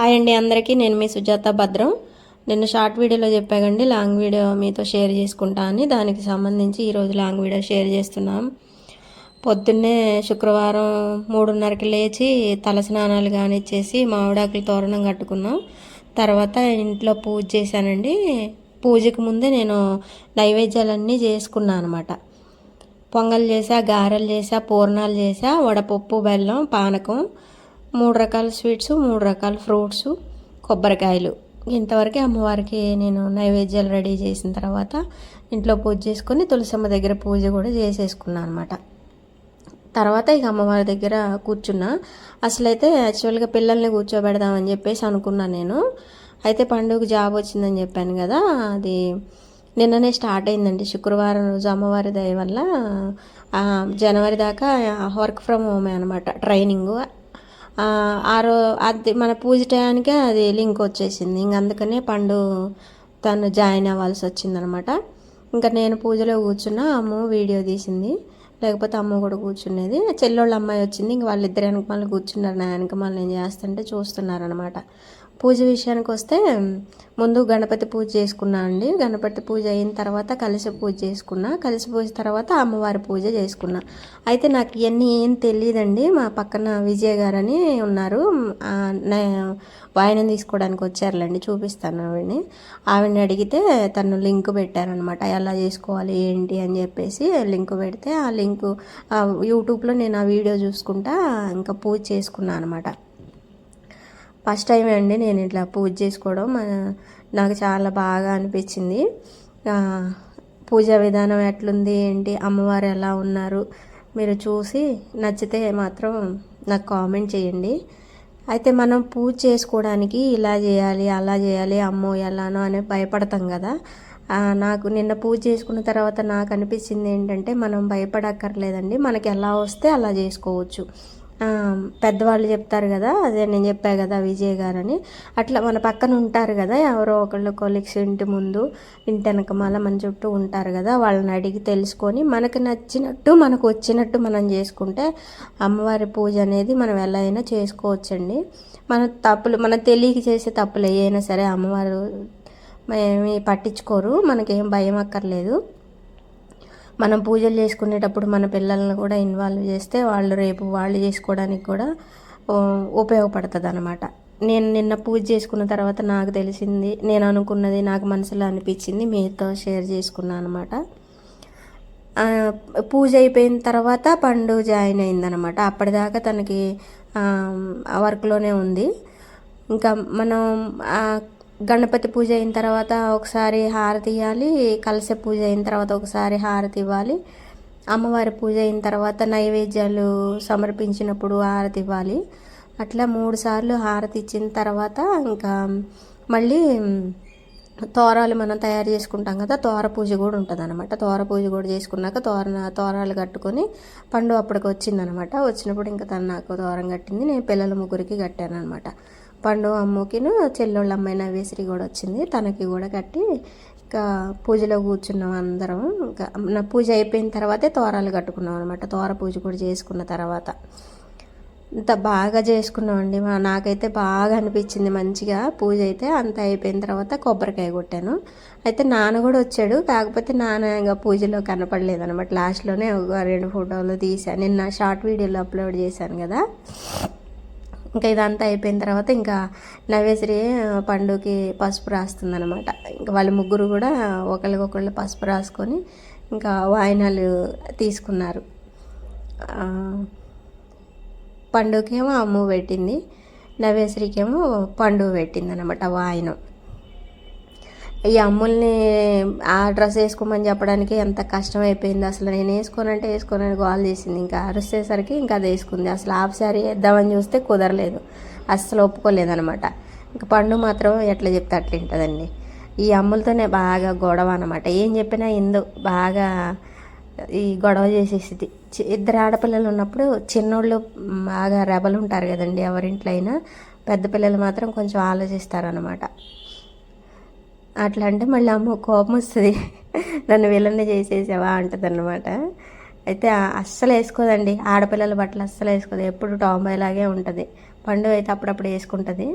Hi అండి అందరికీ నేను మీ సుజాత భద్రం. నిన్న షార్ట్ వీడియోలో చెప్పాకండి లాంగ్ వీడియో మీతో షేర్ చేసుకుంటా అని. దానికి సంబంధించి ఈరోజు లాంగ్ వీడియో షేర్ చేస్తున్నాం. పొద్దున్నే శుక్రవారం మూడున్నరకి లేచి తలస్నానాలు కానిచ్చేసి మామిడాకులు తోరణం కట్టుకున్నాం. తర్వాత ఇంట్లో పూజ చేశానండి. పూజకు ముందే నేను నైవేద్యాలన్నీ చేసుకున్నాను అనమాట. పొంగల్ చేసా గారెలు చేసా పూర్ణాలు చేసా వడపప్పు బెల్లం పానకం. మూడు రకాల స్వీట్స్ మూడు రకాల ఫ్రూట్స్ కొబ్బరికాయలు. ఇంతవరకు అమ్మవారికి నేను నైవేద్యాలు రెడీ చేసిన తర్వాత ఇంట్లో పూజ చేసుకొని తులసమ్మ దగ్గర పూజ కూడా చేసేసుకున్నాను అనమాట తర్వాత ఇక అమ్మవారి దగ్గర కూర్చున్నా. అసలైతే యాక్చువల్గా పిల్లల్ని కూర్చోబెడదామని చెప్పేసి అనుకున్నాను నేను. అయితే పండుగ జాబ్ వచ్చిందని చెప్పాను కదా అది నిన్ననే స్టార్ట్ అయిందండి. శుక్రవారం రోజు అమ్మవారి దయ వల్ల జనవరి దాకా వర్క్ ఫ్రమ్ హోమే అనమాట ట్రైనింగ్. ఆ రో అది మన పూజ టయానికే అది లింక్ వచ్చేసింది. ఇంక అందుకనే పండు తను జాయిన్ అవ్వాల్సి వచ్చిందనమాట ఇంకా నేను పూజలో కూర్చున్నా అమ్మ వీడియో తీసింది. లేకపోతే అమ్మ కూడా కూర్చునేది చెల్లోళ్ళ అమ్మాయి వచ్చింది. ఇంక వాళ్ళిద్దరు వెనకమాల కూర్చున్నారు. నా వెనక మళ్ళీ నేను చేస్తుంటే చూస్తున్నారనమాట. పూజ విషయానికి వస్తే ముందు గణపతి పూజ చేసుకున్నా అండి. గణపతి పూజ అయిన తర్వాత కలిసి పూజ చేసుకున్నా. కలిసి పూజ తర్వాత అమ్మవారి పూజ చేసుకున్నా. అయితే నాకు ఇవన్నీ ఏం తెలియదండి మా పక్కన విజయ గారని ఉన్నారు. వాయనం తీసుకోవడానికి వచ్చారులేండి. చూపిస్తాను ఆవిడని. ఆవిడని అడిగితే తను లింక్ పెట్టారనమాట. ఎలా చేసుకోవాలి ఏంటి అని చెప్పేసి లింక్ పెడితే ఆ లింక్ యూట్యూబ్లో నేను ఆ వీడియో చూసుకుంటా ఇంకా పూజ చేసుకున్నాను అనమాట. ఫస్ట్ టైం అండి నేను ఇట్లా పూజ చేసుకోవడం. నాకు చాలా బాగా అనిపించింది. పూజా విధానం ఎట్లుంది ఏంటి అమ్మవారు ఎలా ఉన్నారు మీరు చూసి నచ్చితే మాత్రం నాకు కామెంట్ చేయండి. అయితే మనం పూజ చేసుకోవడానికి ఇలా చేయాలి అలా చేయాలి అమ్మో ఎలానో అని భయపడతాం కదా. నాకు నిన్న పూజ చేసుకున్న తర్వాత నాకు అనిపించింది ఏంటంటే మనం భయపడక్కర్లేదండి. మనకి ఎలా వస్తే అలా చేసుకోవచ్చు. పెద్దవాళ్ళు చెప్తారు కదా అదే నేను చెప్పా కదా విజయ్ గారని. అట్లా మన పక్కన ఉంటారు కదా ఎవరో ఒకళ్ళు కొలీగ్స్ ఇంటి ముందు ఇంటి వెనక వెనకమాల మన చుట్టూ ఉంటారు కదా వాళ్ళని అడిగి తెలుసుకొని మనకు నచ్చినట్టు మనకు వచ్చినట్టు మనం చేసుకుంటే అమ్మవారి పూజ అనేది మనం ఎలా అయినా చేసుకోవచ్చండి. మన తప్పులు మన తెలియక చేసే తప్పులు ఏవైనా సరే అమ్మవారు ఏమి పట్టించుకోరు మనకేం భయం అక్కర్లేదు. మనం పూజలు చేసుకునేటప్పుడు మన పిల్లల్ని కూడా ఇన్వాల్వ్ చేస్తే వాళ్ళు రేపు వాళ్ళు చేసుకోవడానికి కూడా ఉపయోగపడుతుంది అనమాట నేను నిన్న పూజ చేసుకున్న తర్వాత నాకు తెలిసింది నేను అనుకున్నది నాకు మనసులో అనిపించింది మీతో షేర్ చేసుకున్నాను అనమాట పూజ అయిపోయిన తర్వాత పండు జాయిన్ అయిందనమాట అప్పటిదాకా తనకి వర్క్లోనే ఉంది. ఇంకా మనం గణపతి పూజ అయిన తర్వాత ఒకసారి హారతి ఇవ్వాలి కలశ పూజ అయిన తర్వాత ఒకసారి హారతి ఇవ్వాలి. అమ్మవారి పూజ అయిన తర్వాత నైవేద్యాలు సమర్పించినప్పుడు హారతి ఇవ్వాలి. అట్లా మూడు సార్లు హారతి ఇచ్చిన తర్వాత ఇంకా మళ్ళీ తోరాలు మనం తయారు చేసుకుంటాం కదా తోర పూజ కూడా ఉంటుంది అనమాట తోర పూజ కూడా చేసుకున్నాక తోరణ తోరాలు కట్టుకొని పండు అప్పటికి వచ్చిందనమాట వచ్చినప్పుడు ఇంకా తను నాకు తోరం కట్టింది నేను పిల్లల ముగ్గురికి కట్టాను అనమాట పండు అమ్మకిను చెల్లెళ్ళ అమ్మాయి నవ్వేసరి కూడా వచ్చింది. తనకి కూడా కట్టి ఇంకా పూజలో కూర్చున్నాం అందరం. ఇంకా నా పూజ అయిపోయిన తర్వాతే తోరాలు కట్టుకున్నాం అనమాట తోర పూజ కూడా చేసుకున్న తర్వాత. ఇంత బాగా చేసుకున్నామండి మా నాకైతే బాగా అనిపించింది మంచిగా పూజ అయితే. అంత అయిపోయిన తర్వాత కొబ్బరికాయ కొట్టాను. అయితే నాన్న కూడా వచ్చాడు. కాకపోతే నాన్న ఇంకా పూజలో కనపడలేదు అనమాట లాస్ట్లోనే ఒక రెండు ఫోటోలు తీసాను నిన్న షార్ట్ వీడియోలో అప్లోడ్ చేశాను కదా. ఇంకా ఇదంతా అయిపోయిన తర్వాత ఇంకా నవేశ్రీ పండుకి పసుపు రాస్తుంది అనమాట ఇంకా వాళ్ళ ముగ్గురు కూడా ఒకరికొకళ్ళు పసుపు రాసుకొని ఇంకా వాయినాలు తీసుకున్నారు. పండుకేమో అమ్ము పెట్టింది నవేశ్రీకేమో పండుగ పెట్టింది అనమాట వాయినం. ఈ అమ్ముల్ని ఆ డ్రెస్ వేసుకోమని చెప్పడానికి ఎంత కష్టం అయిపోయింది అసలు నేను వేసుకోనంటే వేసుకోనని గోల్ చేసింది. ఇంకా అరిసేసరికి ఇంకా అది వేసుకుంది. అసలు ఆఫ్ శారీ వేద్దామని చూస్తే కుదరలేదు. అస్సలు ఒప్పుకోలేదనమాట ఇంకా పండు మాత్రం ఎట్లా చెప్తే అట్లా ఉంటుందండి ఈ అమ్ములతోనే బాగా గొడవ అనమాట ఏం చెప్పినా ఎందు బాగా ఈ గొడవ చేసేసింది ఇద్దరు ఆడపిల్లలు ఉన్నప్పుడు చిన్నోళ్ళు బాగా రెబలు ఉంటారు కదండి ఎవరింట్లో అయినా. పెద్ద పిల్లలు మాత్రం కొంచెం ఆలోచిస్తారనమాట అట్లా అంటే మళ్ళీ అమ్మ కోపం వస్తుంది. నన్ను విలన్ని చేసేసావా అంటుంది అనమాట అయితే అస్సలు వేసుకోదండి. ఆడపిల్లల బట్టలు అస్సలు వేసుకోదు. ఎప్పుడు టాంబాయ్ లాగే ఉంటుంది. పండు అయితే అప్పుడప్పుడు వేసుకుంటుంది.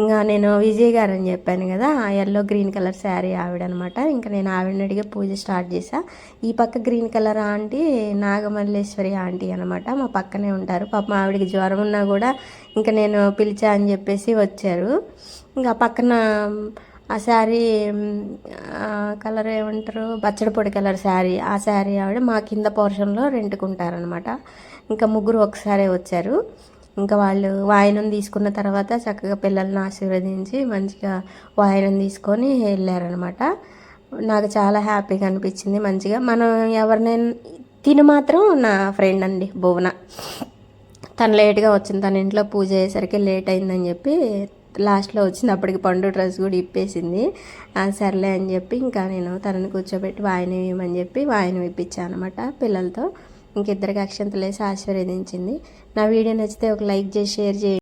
ఇంకా నేను విజయ్ గారు అని చెప్పాను కదా ఆ ఎల్లో గ్రీన్ కలర్ శారీ ఆవిడ అనమాట ఇంకా నేను ఆవిడని అడిగి పూజ స్టార్ట్ చేశా. ఈ పక్క green colour aunty Nagamalleswari aunty అనమాట. మా పక్కనే ఉంటారు. పాపం ఆవిడకి జ్వరం ఉన్నా కూడా ఇంకా నేను పిలిచా అని చెప్పేసి వచ్చారు. ఇంకా పక్కన ఆ శారీ కలర్ ఏమంటారు? బచ్చడి పొడి కలర్ శారీ. ఆ శారీ ఆవిడ మా కింద పోర్షన్లో రెంట్కుంటారనమాట ఇంకా ముగ్గురు ఒకసారే వచ్చారు. ఇంకా వాళ్ళు వాయనం తీసుకున్న తర్వాత చక్కగా పిల్లల్ని ఆశీర్వదించి మంచిగా వాయనం తీసుకొని వెళ్ళారనమాట నాకు చాలా హ్యాపీగా అనిపించింది మంచిగా. మనం ఎవరినైనా తిని మాత్రం నా ఫ్రెండ్ అండి భువన. తను లేట్గా వచ్చింది. తన ఇంట్లో పూజ అయ్యేసరికి లేట్ అయిందని చెప్పి లాస్ట్లో వచ్చింది అప్పటికి పండు డ్రెస్ కూడా ఇప్పేసింది. సర్లే అని చెప్పి ఇంకా నేను తనని కూర్చోబెట్టి వాయిని ఇవ్వమని చెప్పి వాయిని ఇప్పించాను అనమాట పిల్లలతో. ఇంకిద్దరికి అక్షంతలేసి ఆశీర్వదించింది. నా వీడియో నచ్చితే ఒక లైక్ చేసి షేర్ చేయండి.